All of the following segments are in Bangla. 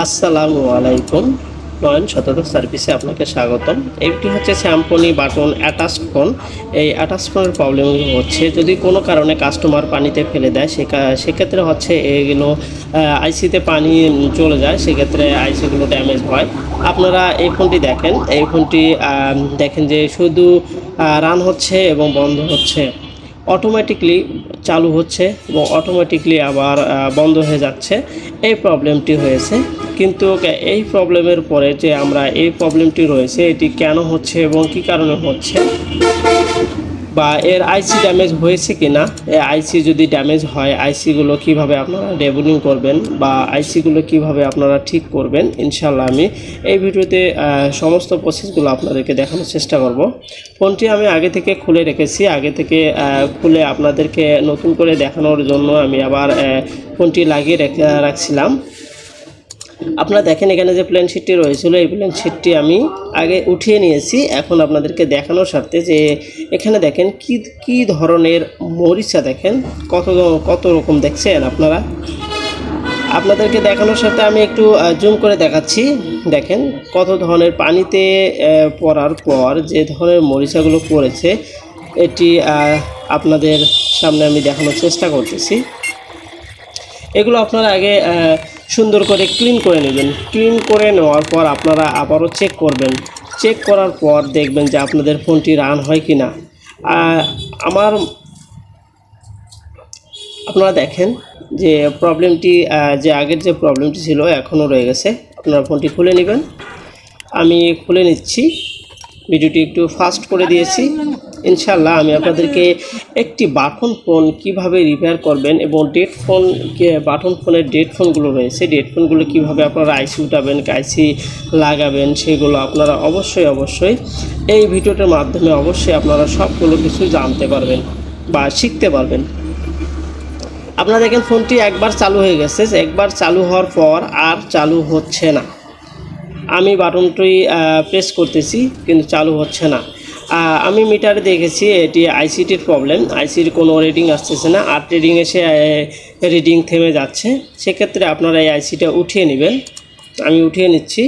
আসসালামু আলাইকুম। নয়ন শতক সার্ভিসে আপনাকে স্বাগতম। এইটি হচ্ছে স্যাম্পনি বাটন অ্যাটাচ ফোন। এই অ্যাটাচ ফোনের প্রবলেম হচ্ছে, যদি কোনো কারণে কাস্টমার পানিতে ফেলে দেয়, সেকা- সেক্ষেত্রে হচ্ছে এগুলো আইসিতে পানি চলে যায়, সেক্ষেত্রে আইসিগুলো ড্যামেজ হয়। আপনারা এই ফোনটি দেখেন। এই ফোনটি দেখেন যে শুধু রান হচ্ছে এবং বন্ধ হচ্ছে। অটোমেটিকলি চালু হচ্ছে এবং অটোমেটিকলি আবার বন্ধ হয়ে যাচ্ছে। এই প্রবলেমটি হয়েছে। কিন্তু এই প্রবলেমের পরে যে আমরা এই প্রবলেমটি রয়েছে, এটি কেন হচ্ছে এবং কি কারণে হচ্ছে? বা এর আইসি ড্যামেজ হয়েছে কি না আইসি যদি ড্যামেজ হয় আইসিগুলো কীভাবে আপনারা রেবুলিং করবেন বা আইসিগুলো কীভাবে আপনারা ঠিক করবেন ইনশাল্লাহ আমি এই ভিডিওতে সমস্ত প্রসেসগুলো আপনাদেরকে দেখানোর চেষ্টা করব। ফোনটি আমি আগে থেকে খুলে রেখেছি। আগে থেকে খুলে আপনাদেরকে নতুন করে দেখানোর জন্য আমি আবার ফোনটি লাগিয়ে রেখে, রাখছিলাম। আপনারা দেখেন এখানে যে প্লেন শিটটি রয়েছিল, এই প্লেন শিটটি আমি আগে উঠিয়ে নিয়েছি। এখন আপনাদেরকে দেখানোর সাথে যে এখানে দেখেন কি কি ধরনের মরিচা দেখেন, কত কত রকম দেখছেন আপনারা? আপনাদেরকে দেখানোর সাথে আমি একটু জুম করে দেখাচ্ছি। দেখেন কত ধরনের পানিতে পড়ার পর যে ধরনের মরিচাগুলো পড়েছে, এটি আপনাদের সামনে আমি দেখানোর চেষ্টা করতেছি। এগুলো আপনারা আগে সুন্দর করে ক্লিন করে নেবেন। ক্লিন করে নেওয়ার পর আপনারা আবারও চেক করবেন। চেক করার পর দেখবেন যে আপনাদের ফোনটি রান হয় কি না আমার আপনারা দেখেন যে প্রবলেমটি যে আগের যে প্রবলেমটি ছিল এখনও রয়ে গেছে। আপনারা ফোনটি খুলে নেবেন। আমি খুলে নিচ্ছি। ভিডিওটি একটু ফাস্ট করে দিয়েছি। ইনশাল্লাহ আমি আপনাদেরকে একটি বাটন ফোন কীভাবে রিপেয়ার করবেন এবং ডেড ফোন বাটন ফোনের ডেড ফোনগুলো রয়েছে ডেড ফোনগুলো কীভাবে আপনারা আইসি উঠাবেন আইসি লাগাবেন, সেগুলো আপনারা অবশ্যই অবশ্যই এই ভিডিওটার মাধ্যমে অবশ্যই আপনারা সবগুলো কিছু জানতে পারবেন বা শিখতে পারবেন। আপনারা দেখেন ফোনটি একবার চালু হয়ে গেছে, একবার চালু হওয়ার পর আর চালু হচ্ছে না। আমি বাটনটি প্রেস করতেছি, কিন্তু চালু হচ্ছে না। আমি মিটারে দেখেছি, এটি আইসিটির প্রবলেম আইসির কোনো রিডিং আসতেছে না। আর রিডিং এসে রিডিং থেমে যাচ্ছে। সেক্ষেত্রে আপনারা এই আইসিটা উঠিয়ে নেবেন। আমি উঠিয়ে নিচ্ছি।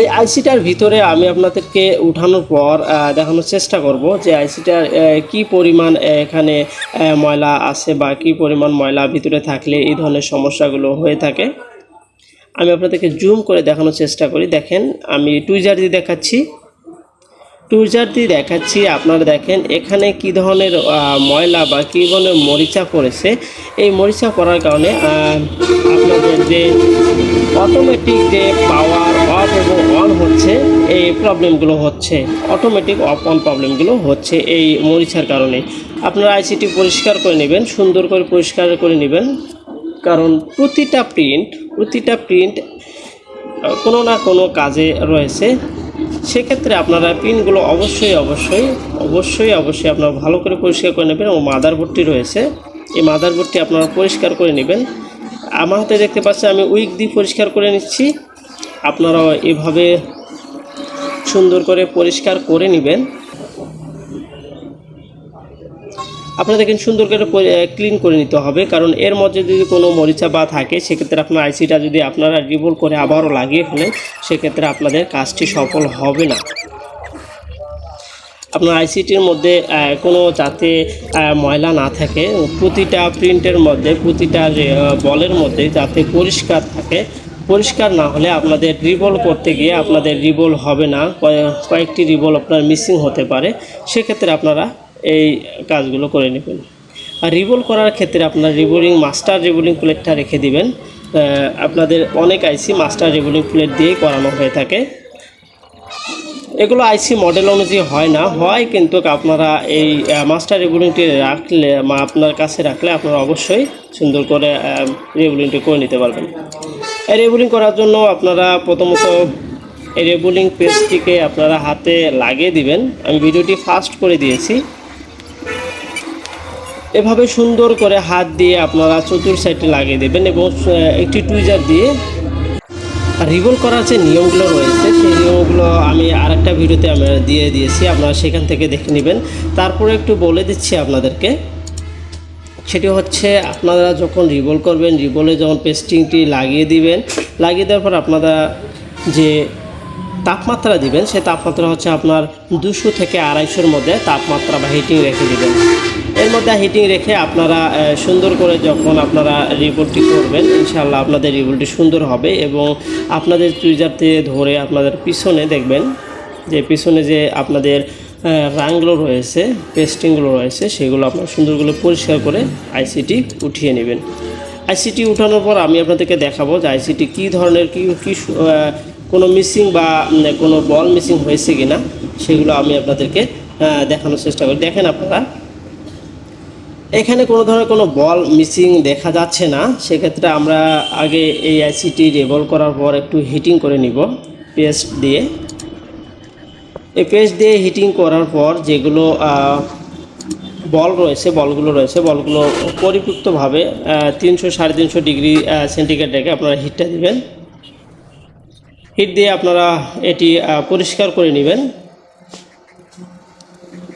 এই আইসিটার ভিতরে আমি আপনাদেরকে উঠানোর পর দেখানোর চেষ্টা করব যে আইসিটার কি পরিমাণ এখানে ময়লা আছে বা কি পরিমাণ ময়লা ভিতরে থাকলে এই ধরনের সমস্যাগুলো হয়ে থাকে। আমি আপনাদেরকে জুম করে দেখানোর চেষ্টা করি। দেখেন, আমি টুইজার দিয়ে দেখাচ্ছি। টুইজার দিয়ে দেখাচ্ছি, আপনারা দেখেন, এখানে কি ধরনের ময়লা বা কী ধরনের মরিচা পড়েছে। এই মরিচা পড়ার কারণে আপনাদের যে অটোমেটিক যে পাওয়ার অফ এবং অন হচ্ছে, এই প্রবলেমগুলো হচ্ছে। অটোমেটিক অফ অন প্রবলেমগুলো হচ্ছে এই মরিচার কারণে। আপনারা আইসিটি পরিষ্কার করে নেবেন, সুন্দর করে পরিষ্কার করে নেবেন। কারণ প্রতিটা প্রিন্ট প্রতিটা প্রিন্ট কোনো না কোনো কাজে রয়েছে। সেক্ষেত্রে আপনারা পিনগুলো অবশ্যই অবশ্যই অবশ্যই অবশ্যই আপনারা ভালো করে পরিষ্কার করে নেবেন এবং মাদারবোর্ডটি রয়েছে। এই মাদারবোর্ডটি আপনারা পরিষ্কার করে নেবেন। আমার হাতে দেখতে পাচ্ছেন আমি উইক দিয়ে পরিষ্কার করে নিচ্ছি। আপনারাও এভাবে সুন্দর করে পরিষ্কার করে নেবেন। আপনারা দেখেন সুন্দর করে ক্লিন করে নিতে হবে, কারণ এর মধ্যে যদি কোনো মরিচা বা থাকে, সেক্ষেত্রে আপনার আইসিটা যদি আপনারা রিভোল করে আবারও লাগিয়ে ফেলেন, সেক্ষেত্রে আপনাদের কাজটি সফল হবে না। আপনার আইসিটির মধ্যে কোনো যাতে ময়লা না থাকে, প্রতিটা প্রিন্টের মধ্যে, প্রতিটা বলের মধ্যে যাতে পরিষ্কার থাকে, পরিষ্কার না হলে আপনাদের রিবল করতে গিয়ে আপনাদের রিবল হবে না, কয়ে- কয়েকটি রিবল আপনার মিসিং হতে পারে, সেক্ষেত্রে আপনারা এই কাজগুলো করে নেবেন। আর রিবল করার ক্ষেত্রে আপনার রিবোলিং, মাস্টার রিবোলিং প্লেটটা রেখে দিবেন। আপনাদের অনেক আইসি মাস্টার রিবোলিং প্লেট দিয়েই করানো হয়ে থাকে। এগুলো আইসি মডেল অনুযায়ী হয় না। হয় কিন্তু আপনারা এই মাস্টার রেগুলিংটি রাখলে আপনার কাছে রাখলে আপনারা অবশ্যই সুন্দর করে রেগুলিংটি করে নিতে পারবেন। এই রেগুলিং করার জন্য আপনারা প্রথমত এই রেগুলিং পেজটিকে আপনারা হাতে লাগিয়ে দিবেন। আমি ভিডিওটি ফাস্ট করে দিয়েছি। এভাবে সুন্দর করে হাত দিয়ে আপনারা চতুর সাইডে লাগিয়ে দেবেন এবং একটি টুইজার দিয়ে রিভল করার যে নিয়মগুলো রয়েছে, সেই নিয়মগুলো আমি আরেকটা ভিডিওতে আমি দিয়ে দিয়েছি, আপনারা সেখান থেকে দেখে নেবেন। তারপরে একটু বলে দিচ্ছি আপনাদেরকে, সেটি হচ্ছে আপনারা যখন রিবল করবেন রিবলে যখন পেস্টিংটি লাগিয়ে দিবেন, লাগিয়ে দেওয়ার পর আপনারা যে তাপমাত্রা দিবেন সেই তাপমাত্রা হচ্ছে আপনার দুশো থেকে আড়াইশোর মধ্যে তাপমাত্রা বা হিটিং রেখে দিবেন। এর মধ্যে হিটিং রেখে আপনারা সুন্দর করে যখন আপনারা রিবলটি করবেন ইনশাল্লাহ আপনাদের রিবলটি সুন্দর হবে এবং আপনাদের চুইজারতে ধরে আপনাদের পিছনে দেখবেন যে পিছনে যে আপনাদের রাংগুলো রয়েছে পেস্টিংগুলো রয়েছে, সেগুলো আপনার সুন্দরগুলো পরিষ্কার করে আইসিটি উঠিয়ে নেবেন। আইসিটি উঠানোর পর আমি আপনাদেরকে দেখাবো যে আইসিটি কী ধরনের, কী কী সু- কোনো মিসিং বা কোনো বল মিসিং হয়েছে কি না সেগুলো আমি আপনাদেরকে দেখানোর চেষ্টা করি। দেখেন আপনারা, এখানে কোনো ধরনের কোনো বল মিসিং দেখা যাচ্ছে না। সেক্ষেত্রে আমরা আগে এই আইসিটি রেবল করার পর একটু হিটিং করে নিব পেস্ট দিয়ে। এই পেস্ট দিয়ে হিটিং করার পর যেগুলো বল রয়েছে বলগুলো রয়েছে বলগুলো পরিপূক্তভাবে তিনশো সাড়ে তিনশো ডিগ্রি সেন্টিগ্রেড রেখে আপনারা হিটটা দিবেন। হিট দিয়ে আপনারা এটি পরিষ্কার করে নেবেন।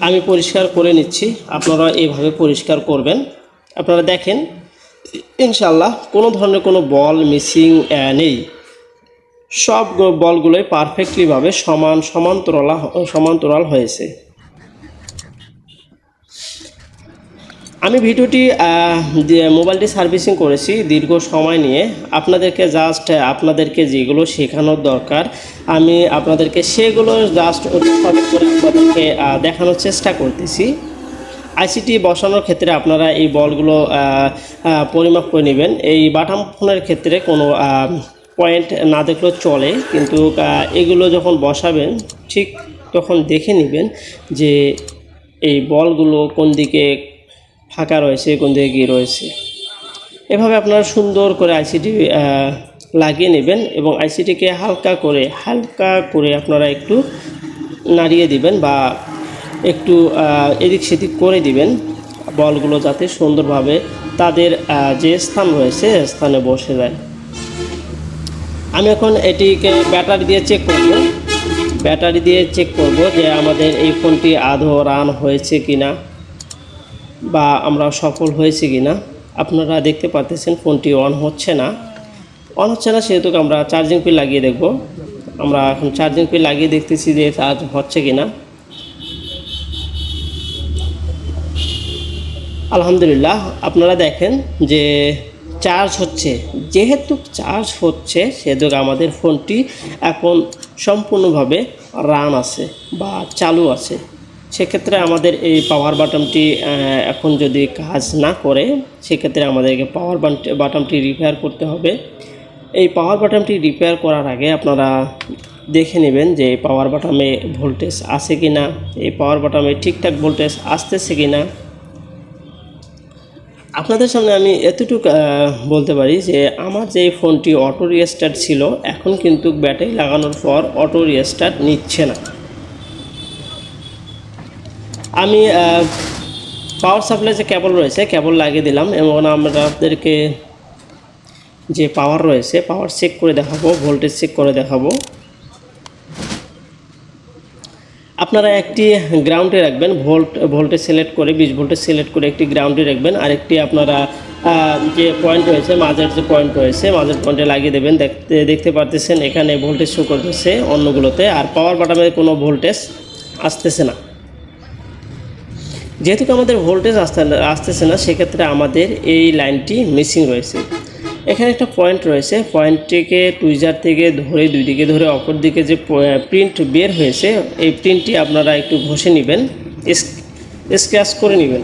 আমি পরিষ্কার করে নিচ্ছি, আপনারা এইভাবে পরিষ্কার করবেন। আপনারা দেখেন ইনশাল্লাহ কোনো ধরনের কোনো বল মিসিং নেই। সব বলগুলোই পারফেক্টলিভাবে সমান, সমান্তরাল সমান্তরাল হয়েছে। আমি ভিডিওটি মোবাইলটি সার্ভিসিং করেছি দীর্ঘ সময় নিয়ে, আপনাদেরকে জাস্ট আপনাদেরকে যেগুলো শেখানোর দরকার, আমি আপনাদেরকে সেগুলো জাস্ট করে আপনাদেরকে দেখানোর চেষ্টা করতেছি। আইসিটি বসানোর ক্ষেত্রে আপনারা এই বলগুলো পরিমাপ করে নেবেন। এই বাটাম ফোনের ক্ষেত্রে কোনো পয়েন্ট না দেখলেও চলে, কিন্তু এগুলো যখন বসাবেন, ঠিক তখন দেখে নেবেন যে এই বলগুলো কোন দিকে ফাঁকা রয়েছে, কোন দিকে কী রয়েছে। এভাবে আপনারা সুন্দর করে আইসিটি লাগিয়ে নেবেন এবং আইসিটিকে হালকা করে হালকা করে আপনারা একটু নাড়িয়ে দিবেন বা একটু এদিক সেদিক করে দিবেন বলগুলো যাতে সুন্দরভাবে তাদের যে স্থান রয়েছে স্থানে বসে যায়। আমি এখন এটিকে ব্যাটারি দিয়ে চেক করব। ব্যাটারি দিয়ে চেক করব যে আমাদের এই ফোনটি আধো রান হয়েছে কিনা। বা আমরা সফল হয়েছে কিনা, আপনারা দেখতে পাচ্ছেন ফোনটি অন হচ্ছে না। অন হচ্ছে না, সেহেতু আমরা চার্জিং পিন লাগিয়ে দেখব। আমরা এখন চার্জিং পিন লাগিয়ে দেখতেছি যে চার্জ হচ্ছে কি না আলহামদুলিল্লাহ, আপনারা দেখেন যে চার্জ হচ্ছে। যেহেতু চার্জ হচ্ছে, সেহেতু আমাদের ফোনটি এখন সম্পূর্ণভাবে রান আছে বা চালু আছে। সেক্ষেত্রে আমাদের এই পাওয়ার বাটনটি এখন যদি কাজ না করে, সেক্ষেত্রে আমাদেরকে পাওয়ার বাটনটি রিপেয়ার করতে হবে। এই পাওয়ার বাটনটি রিপেয়ার করার আগে আপনারা দেখে নেবেন যে পাওয়ার বাটামে ভোল্টেজ আছে কি না এই পাওয়ার বাটামে ঠিকঠাক ভোল্টেজ আসতেছে কি না আপনাদের সামনে আমি এতটুকু বলতে পারি যে আমার যে ফোনটি অটো রিস্টার্ট ছিল, এখন কিন্তু ব্যাটারি লাগানোর পর অটো রিস্টার্ট নিচ্ছে না। আমি পাওয়ার সাপ্লাই যে কেবল রয়েছে কেবল লাগিয়ে দিলাম এবং আমাদেরকে যে পাওয়ার রয়েছে পাওয়ার চেক করে দেখাবো ভোল্টেজ চেক করে দেখাবো। আপনারা একটি গ্রাউন্ডে রাখবেন ভোল্ট ভোল্টেজ সিলেক্ট করে, বিশ ভোল্টেজ সিলেক্ট করে একটি গ্রাউন্ডে রাখবেন। আরেকটি আপনারা যে পয়েন্ট রয়েছে, মাঝের যে পয়েন্ট রয়েছে, মাঝের পয়েন্টে লাগিয়ে দেবেন। দেখতে দেখতে পারতেছেন, এখানে ভোল্টেজ শো করতেছে অন্যগুলোতে। আর পাওয়ার বাটামে কোনো ভোল্টেজ আসতেছে না। যেহেতু আমাদের ভোল্টেজ আসতে আসতেছে না, সেক্ষেত্রে আমাদের এই লাইনটি মিসিং রয়েছে। এখানে একটা পয়েন্ট রয়েছে। পয়েন্টটিকে টুইজার থেকে ধরে, দুই দিকে ধরে অপর দিকে যে প্রিন্ট বের হয়েছে, এই প্রিন্টটি আপনারা একটু ঘষে নেবেন। স্ক্র্যাচ করে নেবেন।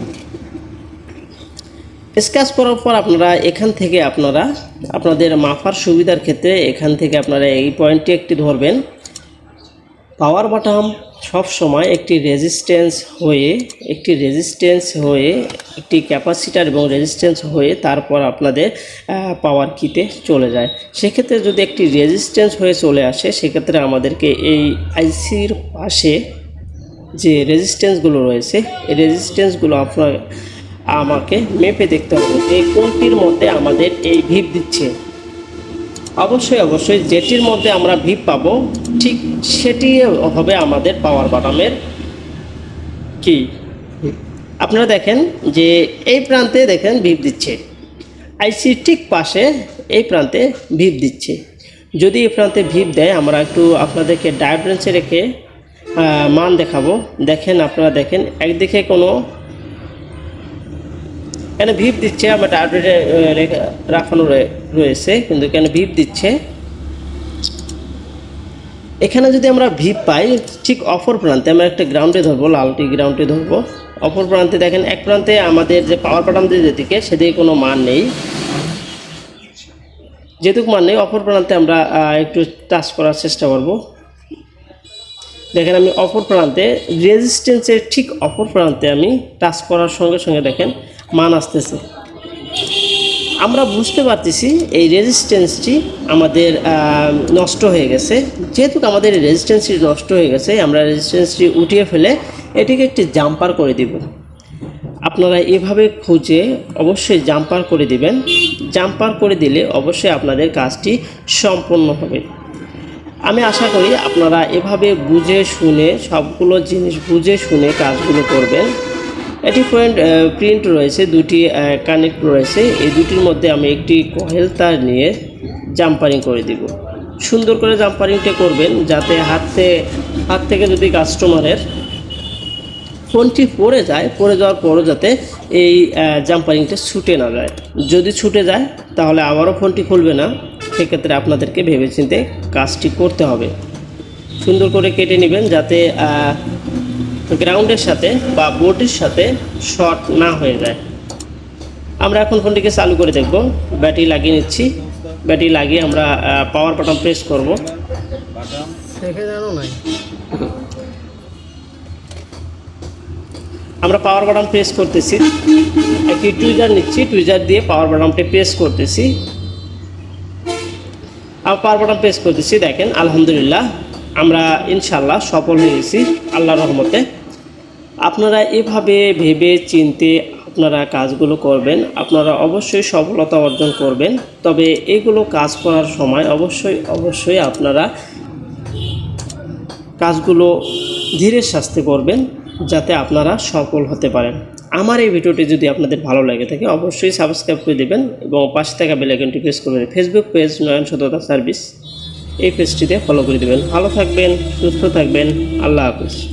স্ক্র্যাচ করার পর আপনারা এখান থেকে আপনারা, আপনাদের মাফার সুবিধার ক্ষেত্রে এখান থেকে আপনারা এই পয়েন্টটি একটি ধরবেন। পাওয়ার বাটাম সব সময় একটি রেজিস্ট্যান্স হয়ে, একটি রেজিস্ট্যান্স হয়ে, একটি ক্যাপাসিটার এবং রেজিস্ট্যান্স হয়ে তারপর আপনাদের পাওয়ার কিতে চলে যায়। সেক্ষেত্রে যদি একটি রেজিস্ট্যান্স হয়ে চলে আসে, সেক্ষেত্রে আমাদেরকে এই আইসির পাশে যে রেজিস্ট্যান্সগুলো রয়েছে, এই রেজিস্ট্যান্সগুলো আপনার, আমাকে মেপে দেখতে হবে। এই কোনটির মধ্যে আমাদের এই ভিপ দিচ্ছে? অবশ্যই অবশ্যই, যেটির মধ্যে আমরা ভিপ পাবো, ঠিক সেটি হবে আমাদের পাওয়ার বাটামের কি আপনারা দেখেন যে এই প্রান্তে দেখেন ভিপ দিচ্ছে। আইসি ঠিক পাশে এই প্রান্তে ভিপ দিচ্ছে। যদি এই প্রান্তে ভিপ দেয়, আমরা একটু আপনাদেরকে ডায়াগ্রামসে রেখে মান দেখাবো। দেখেন, আপনারা দেখেন, একদিকে কোনো এখানে ভিপ দিচ্ছে? আমার ডায়াগ্রামে রাখানো রয়ে- রয়েছে, কিন্তু এখানে ভিপ দিচ্ছে? এখানে যদি আমরা ভিপ পাই, ঠিক অপর প্রান্তে আমরা একটা গ্রাউন্ডে ধরবো, লালটি গ্রাউন্ডে ধরবো। অপর প্রান্তে দেখেন, এক প্রান্তে আমাদের যে পাওয়ার দিয়ে যেদিকে, সেদিকে কোনো মান নেই। যেটুকু মান নেই, অপর প্রান্তে আমরা একটু টাচ করার চেষ্টা করব। দেখেন আমি অপর প্রান্তে রেজিস্ট্যান্সের ঠিক অপর প্রান্তে আমি টাচ করার সঙ্গে সঙ্গে দেখেন মান আসতেছে। আমরা বুঝতে পারতেছি এই রেজিস্ট্যান্সটি আমাদের নষ্ট হয়ে গেছে। যেহেতু আমাদের রেজিস্ট্যান্সটি নষ্ট হয়ে গেছে, আমরা রেজিস্ট্যান্সটি উঠিয়ে ফেলে এটিকে একটি জাম্পার করে দিব। আপনারা এভাবে খুঁজে অবশ্যই জাম্পার করে দিবেন। জাম্পার করে দিলে অবশ্যই আপনাদের কাজটি সম্পন্ন হবে। আমি আশা করি আপনারা এভাবে বুঝে শুনে, সবগুলো জিনিস বুঝে শুনে কাজগুলো করবেন। এটি ফ্রেন্ড প্রিন্ট রয়েছে, দুটি কানেক্ট রয়েছে। এই দুটির মধ্যে আমি একটি কয়েল তার নিয়ে জাম্পারিং করে দিব। সুন্দর করে জাম্পারিংটা করবেন যাতে হাতে, হাত থেকে যদি কাস্টমারের ফোনটি পড়ে যায়, পড়ে যাওয়ার পরও যাতে এই জাম্পারিংটা ছুটে না যায়। যদি ছুটে যায়, তাহলে আবারও ফোনটি খুলবে না। সেক্ষেত্রে আপনাদেরকে ভেবেচিন্তে কাজটি করতে হবে। সুন্দর করে কেটে নেবেন যাতে গ্রাউন্ডের সাথে বা বোর্ডের সাথে শর্ট না হয়ে যায়। আমরা এখন ফোনটিকে চালু করে দেখব। ব্যাটারি লাগিয়ে নিচ্ছি। ব্যাটারি লাগিয়ে আমরা পাওয়ার বাটন প্রেস করব। আমরা পাওয়ার বাটন প্রেস করতেছি। একটি টুইজার নিচ্ছি। টুইজার দিয়ে পাওয়ার বাটনটি প্রেস করতেছি। আর পাওয়ার বাটন প্রেস করতেছি। দেখেন আলহামদুলিল্লাহ আমরা ইনশাল্লাহ সফল হয়ে গেছি। আল্লাহর রহমতে। আপনারা এভাবে ভেবে চিনতে আপনারা কাজগুলো করবেন, আপনারা অবশ্যই সফলতা অর্জন করবেন, তবে এগুলো কাজ করার সময় অবশ্যই অবশ্যই আপনারা কাজগুলো ধীরে সাস্তে করবেন যাতে আপনারা সফল হতে পারেন। আমার এই ভিডিওটি যদি আপনাদের ভালো লাগে থাকে, অবশ্যই সাবস্ক্রাইব করে দেবেন এবং পাশে থাকা বেলাইকনটি প্রেস করবেন ফেসবুক পেজ নয়ন সততা সার্ভিস, এই পেজটিতে ফলো করে দেবেন। ভালো থাকবেন, সুস্থ থাকবেন, আল্লাহ হাফিজ।